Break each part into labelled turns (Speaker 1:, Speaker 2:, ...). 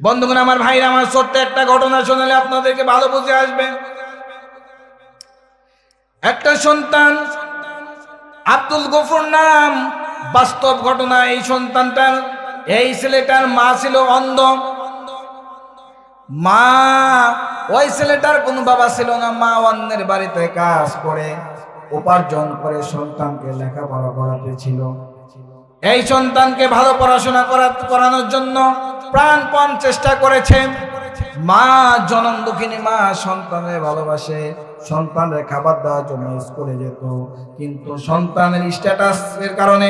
Speaker 1: বন্ধুগণ, আমার ভাইরা, আমার ছোট্ট একটা ঘটনা শোনালে আপনাদেরকে ভালো বুঝে আসবে। একটা সন্তান, আব্দুল গফুর নাম, বাস্তব ঘটনা এই সন্তানটার। এই ছেলেটার মা ছিল অন্ধ। মা, ওই ছেলেটার কোনো বাবা ছিল না, মা অন্যের বাড়িতে কাজ করে, উপার্জন করে সন্তানকে লেখাপড়া করাতে ছিল। এই সন্তানকে ভালো পড়াশোনা করা করানোর জন্য প্রাণপণ চেষ্টা করেছে। মা জনম দুঃখিনী মা সন্তানের ভালোবাসে। সন্তানের খাবার দেওয়ার জন্য স্কুলে যেত। কিন্তু সন্তানের স্ট্যাটাসের কারণে,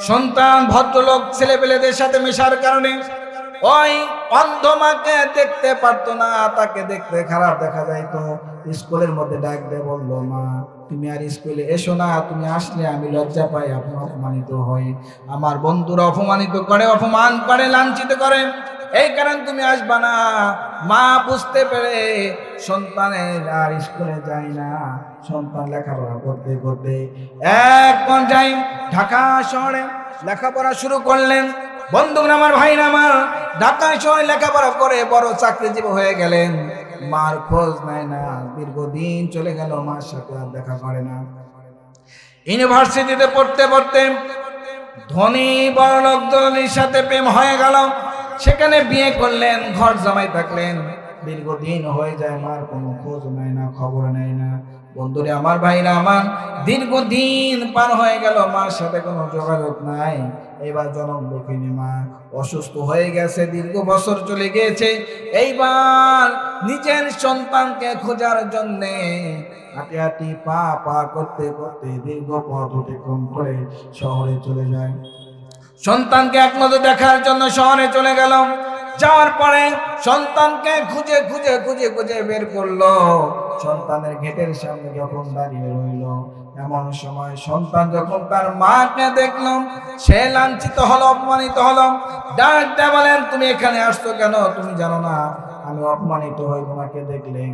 Speaker 1: সন্তান ভদ্রলোক ছেলেপেলেদের সাথে মেশার কারণে, ওই অন্ধ মাকে দেখতে পারতো না, তাকে দেখতে খারাপ দেখা যাইতো। স্কুলের মধ্যে ডাক দিয়ে বলল, মা তুমি আর স্কুলে এসো না, তুমি আসলে আমি লজ্জা পাই, আপনি অপমানিত হই আমার বন্ধুরা অপমানিত করে, অপমান করে, লাঞ্ছিত করে। এই কারণ তুমি আসবা না। মা বুঝতে পেরে সন্তানের আর স্কুলে যায় না। সন্তান লেখাপড়া করতে করতে এক পর্যায়ে ঢাকা শহরে লেখাপড়া শুরু করলেন। বন্ধুরা আমার, ভাইরা আমার, ঢাকা শহরে লেখাপড়া করে বড় চাকরিজীবী হয়ে গেলেন। মার খোঁজ নেয় না, দীর্ঘদিন চলে গেল মার সাথে আর দেখা করে না। ইউনিভার্সিটিতে পড়তে পড়তে ধনী বড় লোকজনের সাথে প্রেম হয়ে গেল। সেখানে বিয়ে করলেন, ঘর জামাই থাকলেন। দীর্ঘদিন হয়ে যায়, মার কোনো খোঁজ নেয় না, খবর নেয় না। বন্ধুরে, আমার ভাইরা, আমার দীর্ঘদিন পার হয়ে গেল, মার সাথে কোনো যোগাযোগ নাই। এবার জনম দুঃখিনী মা, অসুস্থ হয়ে গেছে, দীর্ঘ বছর চলে গিয়েছে। এইবার নিজের সন্তানকে খোঁজার জন্যে হাঁটি হাঁটি পা পা করতে করতে দীর্ঘ পথ অতিক্রম করে শহরে চলে যায়। সন্তানকে এক নজর দেখার জন্য শহরে চলে গেল যাওয়ার পরে সন্তানকে খুঁজে খুঁজে খুঁজে খুঁজে বের করল। সন্তানের গেটের সামনে যখন দাঁড়িয়ে রইল, এমন সময় সন্তান যখন তার মাকে দেখল, সে লাঞ্ছিত হলো, অপমানিত হলো। ডাক দেয়া বলেন, তুমি এখানে আসছো কেন? তুমি জানো না, আমি অপমানিত হই তোমাকে দেখলে।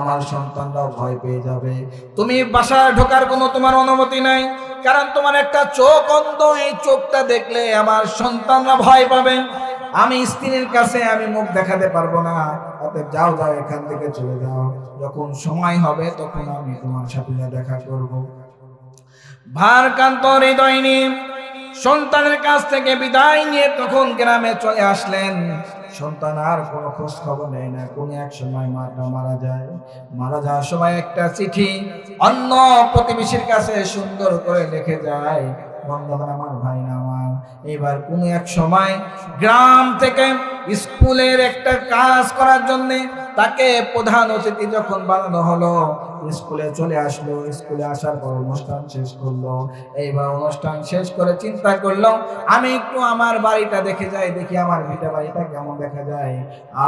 Speaker 1: আমার সন্তানরাও ভয় পেয়ে যাবে। তুমি বাসায় ঢোকার কোনো তোমার অনুমতি নাই, কারণ তোমার একটা চোখ অন্ধ। এই চোখটা দেখলে আমার সন্তানরা ভয় পাবে। আমি স্ত্রীর কাছে আমি মুখ দেখাতে পারব না, অতএব যাও যাও, এখান থেকে চলে যাও। যখন সময় হবে, তখন আমি তোমার সাথে দেখা করব। ভারকান্ত হৃদয় সন্তানের কাছ থেকে বিদায় নিয়ে তখন গ্রামে চলে আসলেন। সন্তান আর কোনো খোঁজ খবর নেয় না। কোন এক সময় মাটা মারা যায়। মারা যাওয়ার সময় একটা চিঠি অন্য প্রতিবেশীর কাছে সুন্দর করে লিখে যায়, বন্ধুগণ, আমার ভাই এবার কোনো এক সময় গ্রাম থেকে স্কুলের একটা কাজ করার জন্যে তাকে প্রধান অতিথি যখন বানানো হলো স্কুলে চলে আসলো। স্কুলে আসার পর অনুষ্ঠান শেষ করল। এইবার অনুষ্ঠান শেষ করে চিন্তা করল, আমি একটু আমার বাড়িটা দেখে যাই, দেখি আমার ভিটা বাড়িটা কেমন দেখা যায়।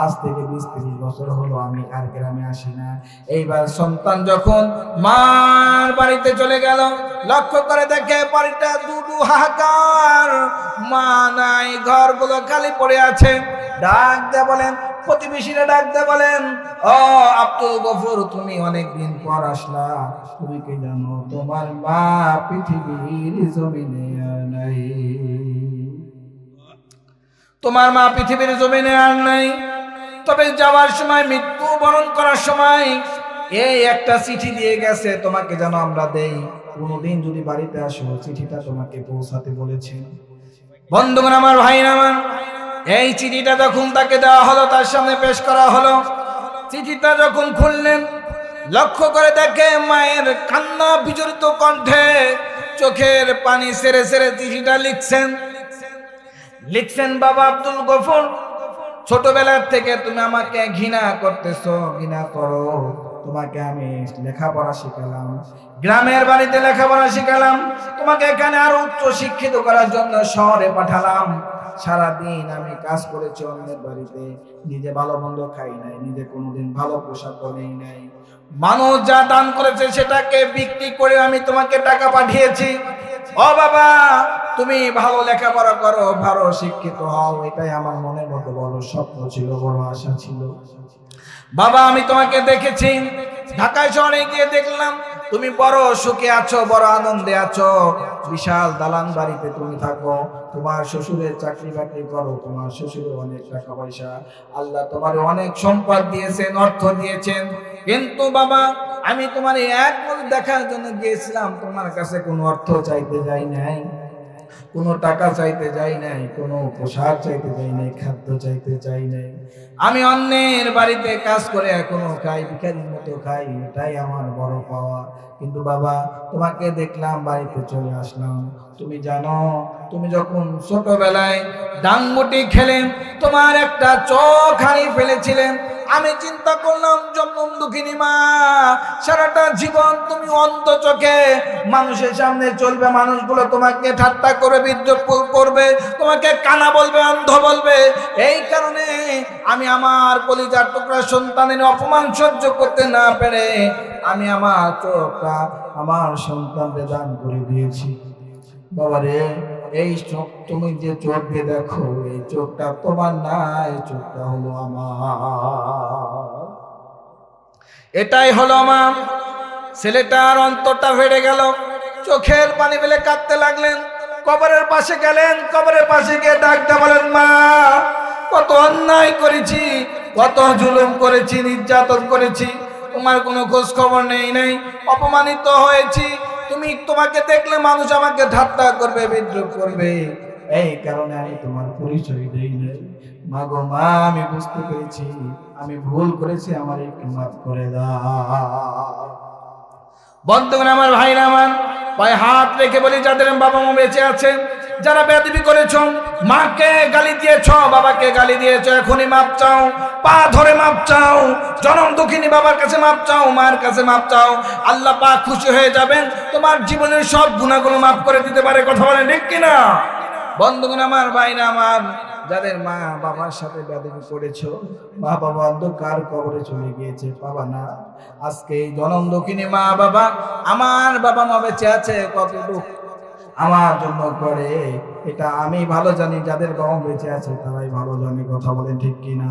Speaker 1: আজ থেকে বিশ তিরিশ বছর হলো, আমি আর গ্রামে আসি না। এইবার সন্তান যখন মার বাড়িতে চলে গেল, লক্ষ্য করে দেখে বাড়িটা দুদু হাহাকার। মা নাই, ঘরগুলো খালি পড়ে আছে। ডাক দে বলেন প্রতিবেশীরা ডাকতে বলেন, ও আব্দুল গফুর, তুমি অনেক দিন পর আসলা। তুমি কি জানো তোমার মা পৃথিবীর জমিনে নাই? তোমার মা পৃথিবীর জমিনে আর নাই। তবে যাওয়ার সময়, মৃত্যু বরণ করার সময় এই একটা চিঠি দিয়ে গেছে, তোমাকে যেন আমরা দেই। কোনোদিন যদি বাড়িতে আসো, চিঠিটা তোমাকে পৌঁছাতে বলেছে। বন্ধুগণ, আমার ভাই আমার এই চিঠিটা যখন তাকে দেওয়া হলো, তার সামনে পেশ করা হলো। চিঠিটা যখন খুললেন, লক্ষ্য করে দেখে মায়ের কান্না বিজড়িত কণ্ঠে চোখের পানি সেরে সেরে চিঠিটা লিখছেন। লিখছেন, বাবা আব্দুল গফুর, ছোটবেলার থেকে তুমি আমাকে ঘৃণা করতেছো, ঘৃণা করো। তোমাকে আমি লেখাপড়া শিখালাম। গ্রামের বাড়িতে লেখাপড়া শিখালাম। তোমাকে এখানে আরও উচ্চ শিক্ষিত করার জন্য শহরে পাঠালাম। সারাদিন আমি কাজ করেছি অন্যের বাড়িতে। নিজে ভালো মন্দ খাই নাই, নিজে কোনোদিন ভালো পোশাক নেই নাই। মানুষ যা দান করেছে সেটাকে বিক্রি করে আমি তোমাকে টাকা পাঠিয়েছি। ও বাবা, তুমি ভালো লেখাপড়া করো, ভালো শিক্ষিত হও। এটাই আমার মনের মধ্যে বড় স্বপ্ন ছিল, বড় আশা ছিল। বাবা, আমি তোমাকে দেখেছি। ঢাকায় শহরে গিয়ে দেখলাম, তুমি বড় সুখে আছো, বড় আনন্দে আছো। বিশাল দালান বাড়িতে তুমি থাকো, তোমার শ্বশুরের চাকরি বাকরি করো, তোমার শ্বশুরের অনেক টাকা পয়সা। আল্লাহ তোমার অনেক সম্পদ দিয়েছেন, অর্থ দিয়েছেন। কিন্তু বাবা, আমি তোমার এক দেখার জন্য গিয়েছিলাম, তোমার কাছে কোনো অর্থ চাইতে যাই নাই। কোনো টাকা চাইতে যাই নাই, কোনো পোশাক চাইতে যাই নাই, খাদ্য চাইতে চাই নাই। আমি অন্যের বাড়িতে কাজ করে এখনও খাই, ভিখারির মতো খাই, এটাই আমার বড় পাওয়া। কিন্তু বাবা, তোমাকে দেখলাম, বাড়িতে চলে আসলাম। তুমি জানো, তুমি যখন ছোটবেলায় ডাঙ্গুটি খেলেন তোমার একটা চোখ হারিয়ে ফেলেছিলেন আমি চিন্তা করলাম, জন্ম দুঃখিনী মা, সারাটা জীবন তুমি অন্ত চোখে, মানুষের সামনে চলবে, মানুষগুলো তোমাকে ঠাট্টা করে বিদ্রুপ করবে, তোমাকে কানা বলবে, অন্ধ বলবে। এই কারণে আমি আমার কলিজার টুকরা সন্তানের অপমান সহ্য করতে না পেরে আমি আমার চোখটা আমার সন্তানকে দান করে দিয়েছি। বাবারে, এই চোখ তুমি যে চোখ দিয়ে দেখো, এই চোখটা তোমার না এই চোখটা হলো আমার। এটাই হলো আমার ছেলেটার অন্তরটা ফেড়ে গেল। চোখের পানি ফেলে কাঁদতে লাগলেন। কবরের পাশে গেলেন, কবরের পাশে গিয়ে ডাকতে বলেন, মা, কত অন্যায় করেছি, কত জুলুম করেছি, নির্যাতন করেছি, তোমার কোনো খোঁজ খবর নেই নেই, অপমানিত হয়েছি তুমি তোমাকে দেখলে মানুষ আমাকে ঠাট্টা করবে বিদ্রুপ করবে। এই কারণে আমি তোমার পরিচয় দেই নাই। মা গো মা, আমি বুঝতে পেরেছি, আমি ভুল করেছি, আমার একটু মাফ করে দাও। বন্ধুগণ, আমার ভাইরা, আমার পায়ে হাত রেখে বলি, যাদের বাবা মা বেঁচে আছেন যারা বেদবি করেছ, মাকে গালি দিয়েছ, বাবাকে গালি দিয়েছ, এখনই মাপ চাও। পা ধরে মাপ চাও, জনম দুঃখিনী বাবার কাছে মাপ চাও, মায়ের কাছে মাপ চাও, আল্লাহ পা খুশি হয়ে যাবেন, তোমার জীবনের সব গুণাগুলো মাফ করে দিতে পারে, কথা বলেন ঠিক কিনা? বন্ধুগণ আমার, ভাইরা আমার, যাদের মা বাবার সাথে বেদবি করেছ, মা বাবা অন্ধকার কবরে চলে গিয়েছে বাবা না। আজকে এই জনম দক্ষিণী মা বাবা আমার বাবা মা বেঁচে আছে, কত দুঃখ। আমার জন্য করে। এটা আমি ভালো জানি, যাদের গম বেঁচে আছে তারাই ভালো জানি, কথা বলে ঠিক কিনা।